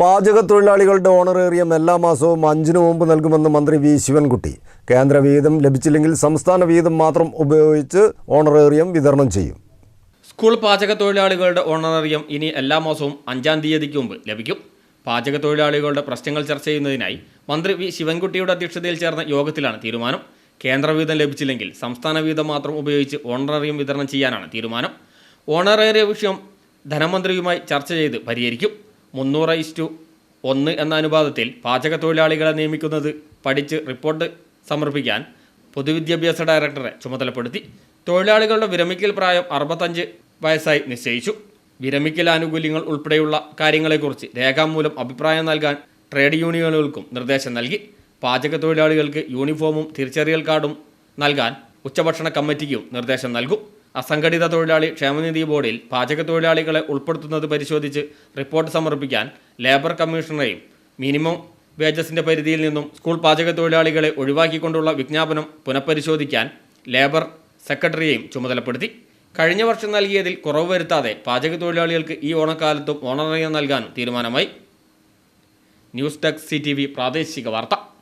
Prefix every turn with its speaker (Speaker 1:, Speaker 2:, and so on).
Speaker 1: പാചക തൊഴിലാളികളുടെ ഓണറേറിയം എല്ലാ മാസവും അഞ്ചിനു മുമ്പ് നൽകുമെന്ന് മന്ത്രി വി. ശിവൻകുട്ടി. കേന്ദ്ര വീതം ലഭിച്ചില്ലെങ്കിൽ സംസ്ഥാന വീതം മാത്രം ഉപയോഗിച്ച് ഓണറേറിയം വിതരണം ചെയ്യും.
Speaker 2: സ്കൂൾ പാചക തൊഴിലാളികളുടെ ഓണറേറിയം ഇനി എല്ലാ മാസവും അഞ്ചാം തീയതിക്ക് മുമ്പ് ലഭിക്കും. പാചക തൊഴിലാളികളുടെ പ്രശ്നങ്ങൾ ചർച്ച ചെയ്യുന്നതിനായി മന്ത്രി വി. ശിവൻകുട്ടിയുടെ അധ്യക്ഷതയിൽ ചേർന്ന യോഗത്തിലാണ് തീരുമാനം. കേന്ദ്ര വീതം ലഭിച്ചില്ലെങ്കിൽ സംസ്ഥാന വീതം മാത്രം ഉപയോഗിച്ച് ഓണറേറിയം വിതരണം ചെയ്യാനാണ് തീരുമാനം. ഓണറേറിയ വിഷയം ധനമന്ത്രിയുമായി ചർച്ച ചെയ്ത് പരിഹരിക്കും. മുന്നൂറ് ഇസ്റ്റു ഒന്ന് എന്ന അനുപാതത്തിൽ പാചക തൊഴിലാളികളെ നിയമിക്കുന്നത് പഠിച്ച് റിപ്പോർട്ട് സമർപ്പിക്കാൻ പൊതുവിദ്യാഭ്യാസ ഡയറക്ടറെ ചുമതലപ്പെടുത്തി. തൊഴിലാളികളുടെ വിരമിക്കൽ പ്രായം അറുപത്തഞ്ച് വയസ്സായി നിശ്ചയിച്ചു. വിരമിക്കൽ ആനുകൂല്യങ്ങൾ ഉൾപ്പെടെയുള്ള കാര്യങ്ങളെക്കുറിച്ച് രേഖാമൂലം അഭിപ്രായം നൽകാൻ ട്രേഡ് യൂണിയനുകൾക്കും നിർദ്ദേശം നൽകി. പാചക തൊഴിലാളികൾക്ക് യൂണിഫോമും തിരിച്ചറിയൽ കാർഡും നൽകാൻ ഉച്ചഭക്ഷണ കമ്മിറ്റിക്കും നിർദ്ദേശം നൽകും. അസംഘടിത തൊഴിലാളി ക്ഷേമനിധി ബോർഡിൽ പാചക തൊഴിലാളികളെ ഉൾപ്പെടുത്തുന്നത് പരിശോധിച്ച് റിപ്പോർട്ട് സമർപ്പിക്കാൻ ലേബർ കമ്മീഷണറെയും മിനിമം വേജസിന്റെ പരിധിയിൽ നിന്നും സ്കൂൾ പാചക തൊഴിലാളികളെ ഒഴിവാക്കിക്കൊണ്ടുള്ള വിജ്ഞാപനം പുനഃപരിശോധിക്കാൻ ലേബർ സെക്രട്ടറിയെയും ചുമതലപ്പെടുത്തി. കഴിഞ്ഞ വർഷം നൽകിയതിൽ കുറവ് വരുത്താതെ പാചക തൊഴിലാളികൾക്ക് ഈ ഓണക്കാലത്തും ഓണററിയം നൽകാനും തീരുമാനമായി. ന്യൂസ് ഡെസ്ക് സി പ്രാദേശിക വാർത്ത.